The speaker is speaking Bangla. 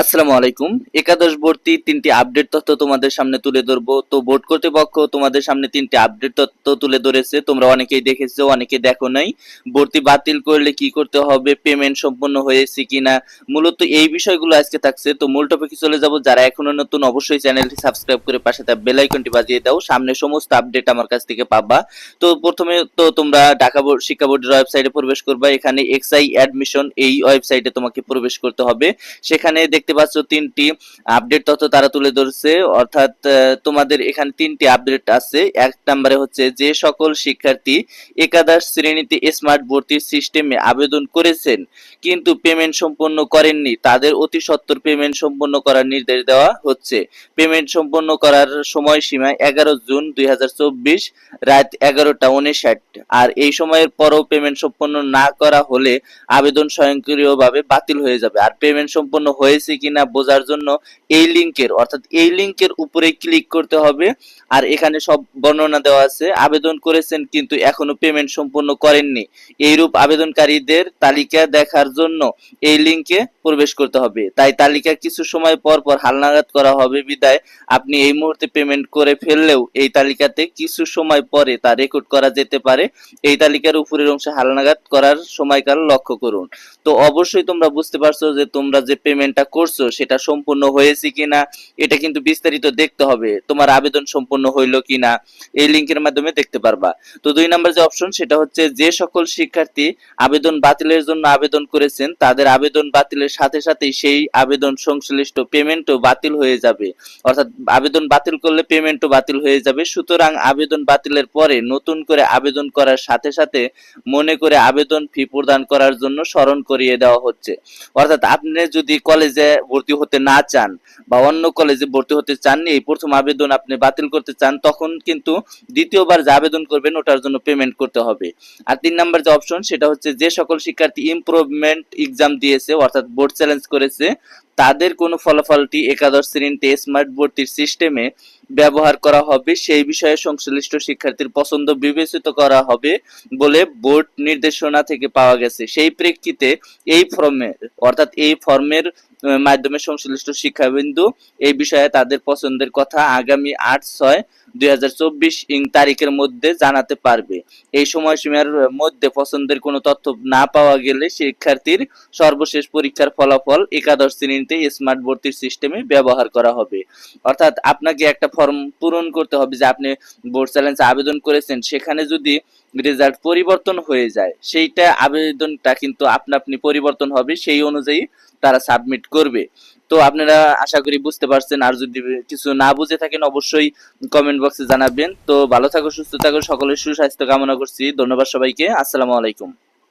আসসালামু আলাইকুম। একাদশ ভর্তি তিনটি আপডেট তথ্য তোমাদের সামনে তুলে ধরবো। তো বোর্ড কর্তৃপক্ষ তোমাদের সামনে তিনটি আপডেট তথ্য তুলে ধরেছে। তোমরা অনেকেই দেখেছ, অনেকে দেখো নাই। ভর্তি বাতিল করলে কি করতে হবে? পেমেন্ট সম্পন্ন হয়েছে কিনা? মূলত এই বিষয়গুলো আজকে থাকছে। তো মূল টপিকে চলে যাব। যারা এখনও নতুন, অবশ্যই চ্যানেলটি সাবস্ক্রাইব করে পাশে থাকা বেল আইকনটি বাজিয়ে দাও। সামনে সমস্ত আপডেট আমার কাছ থেকে পাবা। তো প্রথমে তো তোমরা ঢাকা বোর্ড শিক্ষা বোর্ডের ওয়েবসাইটে প্রবেশ করবা। এখানে এক্সআই অ্যাডমিশন এই ওয়েবসাইটে তোমাকে প্রবেশ করতে হবে। সেখানে দেখতে পাচ্ছ তিনটি আপডেট তথ্য তারা তুলে ধরছে। অর্থাৎ তোমাদের এখানে তিনটি আপডেট আছে। এক নম্বরে হচ্ছে যে সকল শিক্ষার্থী একাদশ শ্রেণীতে স্মার্ট ভর্তির সিস্টেমে আবেদন করেছেন, কিন্তু পেমেন্ট সম্পন্ন করেননি। তাদের অতি সত্বর পেমেন্ট সম্পন্ন করার নির্দেশ দেওয়া হচ্ছে। পেমেন্ট সম্পন্ন করার সময়সীমা এগারো জুন দুই হাজার চব্বিশ, রাত এগারোটা উনষাট আর এই সময়ের পরও পেমেন্ট সম্পন্ন না করা হলে আবেদন স্বয়ংক্রিয়ভাবে বাতিল হয়ে যাবে। আর পেমেন্ট সম্পন্ন হয়েছে কিনা বোঝার জন্য এই লিংকের, অর্থাৎ এই লিংকের উপরে ক্লিক করতে হবে। আর এখানে সব বর্ণনা দেওয়া আছে, আবেদন করেছেন কিন্তু এখনও পেমেন্ট সম্পন্ন করেননি। এইরূপ আবেদনকারীদের তালিকা দেখার জন্য এই লিংকে প্রবেশ করতে হবে। তাই তালিকা কিছু সময় পর পর হালনাগাদ করা হবে। বিদায়। আপনি এই মুহূর্তে পেমেন্ট করে ফেললেও এই তালিকাতে কিছু সময় পরে তা রেকর্ড করা যেতে পারে। এই তালিকার উপরের অংশে হালনাগাদ করার সময়কাল লক্ষ্য করুন। তো অবশ্যই তোমরা বুঝতে পারছ যে তোমরা যে পেমেন্টটা করছ, সেটা সম্পূর্ণ হয়েছে কিনা, এটা কিন্তু বিস্তারিত দেখতে হবে, তোমার আবেদন সম্পূর্ণ হইল কিনা, এই লিংকের মাধ্যমে দেখতে পারবা। তো দুই নাম্বার যে অপশন সেটা হচ্ছে যে সকল শিক্ষার্থী আবেদন বাতিলের জন্য আবেদন করেছেন, তাদের আবেদন বাতিলের সাথে সাথে সেই আবেদন সংশ্লিষ্ট পেমেন্টও বাতিল হয়ে যাবে। অর্থাৎ আবেদন বাতিল করলে পেমেন্টও বাতিল হয়ে যাবে, সুতরাং আবেদন বাতিলের পরে নতুন করে আবেদন করার সাথে সাথে মনে করে আবেদন ফি প্রদান করার জন্য স্মরণ করিয়ে দেওয়া হচ্ছে। অর্থাৎ আপনি যদি কলেজে ভর্তি হতে না চান বা অন্য কলেজে ভর্তি হতে চাননি, এই প্রথম আবেদন আপনি বাতিল করতে চান, তখন কিন্তু দ্বিতীয়বার যে আবেদন করবেন ওটার জন্য পেমেন্ট করতে হবে। আর তিন নাম্বার যে অপশন সেটা হচ্ছে যে সকল শিক্ষার্থী ইমপ্রুভমেন্ট এক্সাম দিয়েছে, অর্থাৎ বোর্ড চ্যালেঞ্জ করেছে তাদের কোনো ফলাফলটি একাদশ শ্রেণীতে স্মার্ট ভর্তির সিস্টেমে ব্যবহার করা হবে, সেই বিষয়ে সংশ্লিষ্ট শিক্ষার্থীর পছন্দ বিবেচিত করা হবে বলে বোর্ড নির্দেশনা থেকে পাওয়া গেছে। সেই প্রেক্ষিতে এই ফর্মের অর্থাৎ এই ফর্মের মাধ্যমে সংশ্লিষ্ট শিক্ষাবিন্দু এই বিষয়ে তাদের পছন্দের কথা আগামী আট, ছয় দুই হাজার চব্বিশ ইং তারিখের মধ্যে জানাতে পারবে। এই সময়সীমার মধ্যে পছন্দের কোনো তথ্য না পাওয়া গেলে শিক্ষার্থীর সর্বশেষ পরীক্ষার ফলাফল একাদশ শ্রেণীতে স্মার্ট ভর্তির সিস্টেমে ব্যবহার করা হবে। অর্থাৎ আপনাকে একটা ফর্ম পূরণ করতে হবে যে আপনি বোর্ড চ্যালেঞ্জ আবেদন করেছেন। সেখানে যদি রেজাল্ট পরিবর্তন হয়ে যায়, সেইটা আবেদনটা কিন্তু আপনা আপনি পরিবর্তন হবে, সেই অনুযায়ী তারা সাবমিট করবে। তো আপনারা আশা করি বুঝতে পারছেন, আর যদি কিছু না বুঝে থাকেন অবশ্যই কমেন্ট বক্সে জানাবেন। তো ভালো থাকো, সুস্থ থাকো, সকলের সুস্বাস্থ্য কামনা করছি। ধন্যবাদ সবাইকে। আসসালামু আলাইকুম।